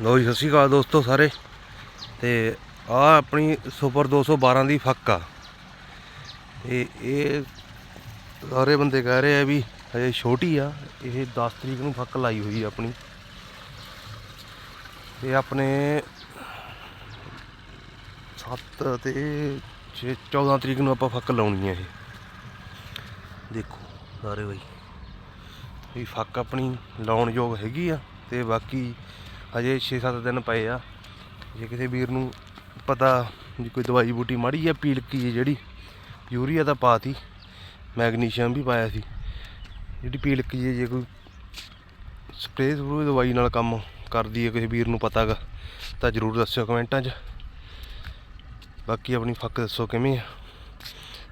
ਲੋ ਜੀ, ਸਤਿ ਸ਼੍ਰੀ ਅਕਾਲ ਦੋਸਤੋ ਸਾਰੇ। ਤੇ ਆ ਆਪਣੀ ਸੁਪਰ 212 ਦੀ ਫੱਕ ਆ। ਇਹ ਇਹ ਸਾਰੇ ਬੰਦੇ ਕਹਿ ਰਹੇ ਆ ਵੀ ਹਜੇ ਛੋਟੀ ਆ। ਇਹ 10 ਤਰੀਕ ਨੂੰ ਫੱਕ ਲਾਈ ਹੋਈ ਆ ਆਪਣੀ। ਇਹ ਆਪਣੇ 7 ਤੇ 6 14 ਤਰੀਕ ਨੂੰ ਆਪਾਂ ਫੱਕ ਲਾਉਣੀ ਆ ਇਹ। ਦੇਖੋ ਸਾਰੇ ਬਈ, ਵੀ ਫੱਕ ਆਪਣੀ ਲਾਉਣ ਯੋਗ ਹੈਗੀ ਆ। ਤੇ ਬਾਕੀ ਹਜੇ 6-7 ਦਿਨ ਪਏ ਆ। ਜੇ ਕਿਸੇ ਵੀਰ ਨੂੰ ਪਤਾ ਜੇ ਕੋਈ ਦਵਾਈ ਬੂਟੀ ਮਾੜੀ ਆ, ਪੀਲਕੀ ਹੈ ਜਿਹੜੀ, ਯੂਰੀਆ ਤਾਂ ਪਾਤੀ, ਮੈਗਨੀਸ਼ੀਅਮ ਵੀ ਪਾਇਆ ਸੀ। ਜਿਹੜੀ ਪੀਲਕੀ ਹੈ ਜੇ ਕੋਈ ਸਪਰੇਅ ਸਪਰੂ ਦਵਾਈ ਨਾਲ ਕੰਮ ਕਰਦੀ ਹੈ ਕਿਸੇ ਵੀਰ ਨੂੰ ਪਤਾਗਾ ਤਾਂ ਜਰੂਰ ਦੱਸਿਓ ਕਮੈਂਟਾਂ 'ਚ। ਬਾਕੀ ਆਪਣੀ ਫੱਕ ਦੱਸੋ ਕਿਵੇਂ ਆ।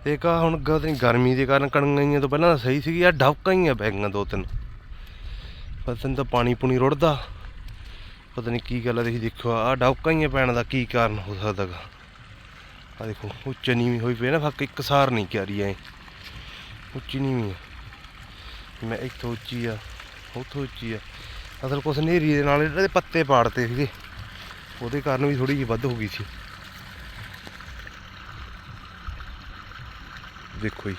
ਤੇ ਕਾ ਹੁਣ ਗ- ਗਰਮੀ ਦੇ ਕਾਰਨ ਕਣਗਾਈਆਂ ਤੋਂ ਪਹਿਲਾਂ ਤਾਂ ਸਹੀ ਸੀਗੀ, ਆ ਡਬਕਾਂ ਹੀ ਆ ਪੈ ਗਈਆਂ ਦੋ ਤਿੰਨ। ਪਰ ਨਹੀਂ ਤਾਂ ਪਾਣੀ ਪੂਣੀ ਰੁੜਦਾ। ਪਤਾ ਨਹੀਂ ਕੀ ਗੱਲ ਆ, ਤੁਸੀਂ ਦੇਖੋ, ਆ ਡਬਕਾਂ ਹੀ ਪੈਣ ਦਾ, ਕੀ ਕਾਰਨ ਹੋ ਸਕਦਾ ਗਾ। ਆ ਦੇਖੋ, ਉੱਚ ਨੀਵੀਂ ਹੋਈ ਪਈ ਨਾ ਫੱਕ, ਇੱਕ ਸਾਰ ਨਹੀਂ ਕਿਆਰੀ ਐ ਉੱਚੀ ਨੀਵੀਂ ਆ। ਮੈਂ ਇੱਥੋਂ ਉੱਚੀ ਆ, ਉੱਥੋਂ ਉੱਚੀ ਆ। ਅਸਲ ਕੁਛ ਨੇਰੀ ਦੇ ਨਾਲ ਇਹਦੇ ਪੱਤੇ ਪਾੜਤੇ ਸੀਗੇ। ਉਹਦੇ ਕਾਰਨ ਵੀ ਥੋੜੀ ਜਿਹੀ ਵੱਧ ਹੋ ਗਈ ਸੀ। ਦੇਖੋ ਜੀ।